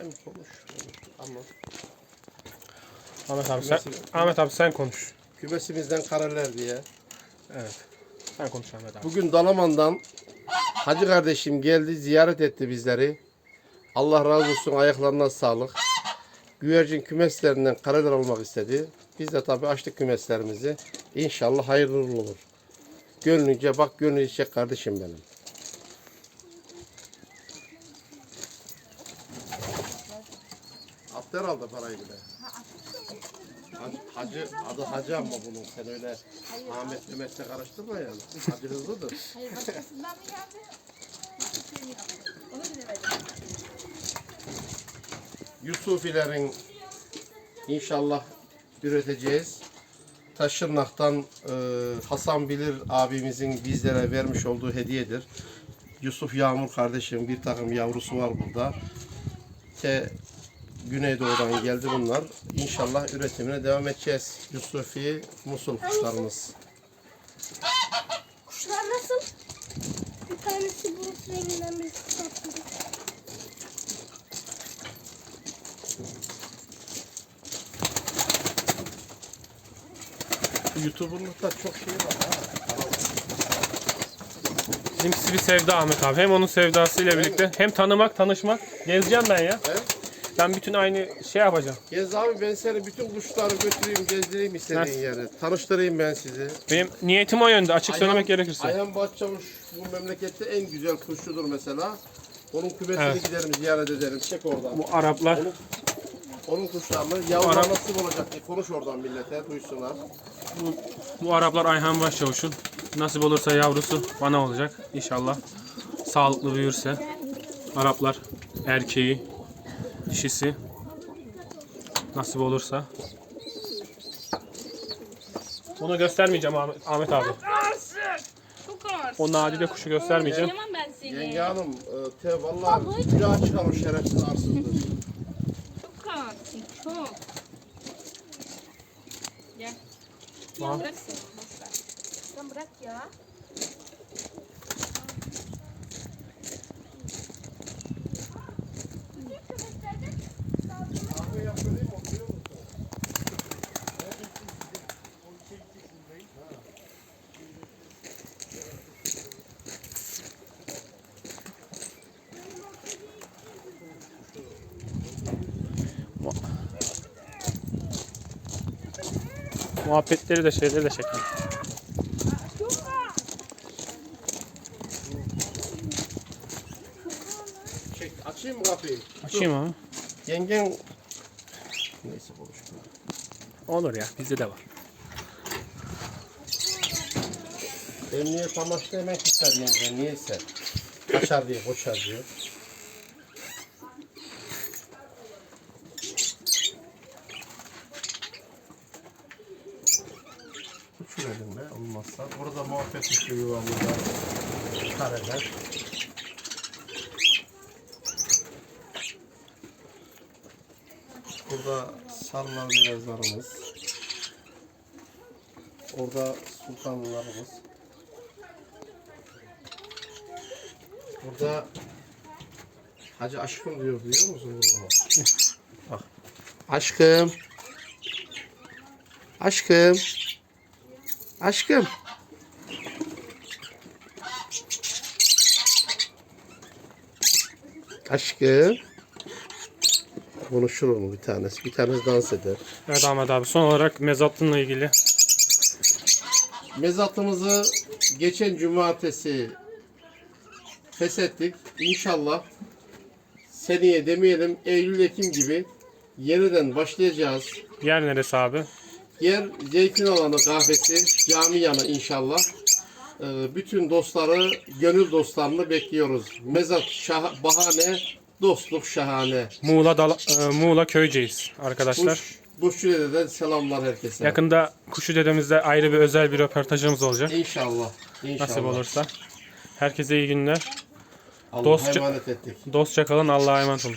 Hem konuş. Ama Ahmet abi sen? Ahmet abi sen konuş. kümesimizden karalar diye. Evet. Sen konuş Ahmet abi. Bugün Dalaman'dan Hacı kardeşim geldi ziyaret etti bizleri. Allah razı olsun ayaklarına sağlık. Güvercin kümeslerinden kareler almak istedi. Biz de tabii açtık kümeslerimizi. İnşallah hayırlı uğurlu olur. Gönlünce bak gönlü içecek kardeşim benim. Attı herhalde parayı bile. Hacı, hacı, adı hacı ama bunun. Sen öyle Ahmet Mehmet'le karıştırma yani. Hacı hızlıdır. Hayır başkasından mı geldi? Onu bilemedim. Yusufilerin inşallah üreteceğiz. Taşırnak'tan e, Hasan Bilir abimizin bizlere vermiş olduğu hediyedir. Yusuf Yağmur kardeşim bir takım yavrusu var burada. Te Güneydoğu'dan geldi bunlar. İnşallah üretimine devam edeceğiz. Yusufi Musul kuşlarımız. Kuşlar nasıl? Bir tanesi bulut renginden birisi tatlı. YouTuber'lıkta çok şey var ha. Bizimkisi bir sevda Ahmet abi. Hem onun sevdasıyla birlikte hem tanımak, tanışmak. Gezeceğim ben ya. Evet. Ben bütün aynı şey yapacağım. Gez abi ben seni bütün kuşları götüreyim gezdireyim istediğin yere. Tanıştırayım ben sizi. Benim niyetim o yönde açık söylemek Ayhan- gerekirse. Ayhan Bahçavuş bu memlekette en güzel kuşçudur mesela. Onun kümesini Evet. giderim ziyaret ederim. Çek oradan. Bu Araplar Onun, onun kuşlarını yavrular Arap- nasıl olacak diye konuş oradan millete duysunlar. bu Araplar Ayhan Başçavuş'un nasip olursa yavrusu bana olacak inşallah. Sağlıklı büyürse Araplar erkeği, dişisi nasip olursa. Bunu göstermeyeceğim Ahmet, Ahmet abi. Çok ağırsın. O nadide kuşu göstermeyeceğim. Yemem ben seni. Yenge hanım e, te vallahi günah çıkar o şerefsiz arsızdır. Çok ağırsın. Çok. Gel. Bırak seni. Boş ver. Sen bırak ya. Muhabbetleri de şeyleri de çekin. Çek, açayım mı kapıyı? Açayım abi. Yengen... Neyse konuşma. Olur ya bizde de var. Emniyet amaçlı yemek ister yenge niyeyse. Kaçar diye koşar diyor. Be olmazsa. Burada muhabbet kuşu yuvamızda kareler. Burada sarılar beyazlarımız. Orada sultanlarımız. Burada Hacı aşkım diyor biliyor musun bunu? Bak. Aşkım. Aşkım. Aşkım. Aşkım. Konuşur onu bir tanesi. Bir tanesi dans eder. Evet Ahmet abi son olarak mezatınla ilgili Mezatımızı geçen cumartesi feshettik. İnşallah seneye demeyelim Eylül-Ekim gibi yeniden başlayacağız. yer neresi abi? Yer Zeytin Alanı kahvesi, cami yanı inşallah. Ee, bütün dostları, gönül dostlarını bekliyoruz. Mezat şah- bahane, dostluk şahane. Muğla Dala- e, Muğla Köyceğiz arkadaşlar. Buş, Buşçude'den selamlar herkese. Yakında Kuşu Dedemizde ayrı bir özel bir röportajımız olacak. İnşallah. İnşallah. Nasip olursa. Herkese iyi günler. Allah'a Dostça- emanet ettik. Dostça kalın. Allah'a emanet olun.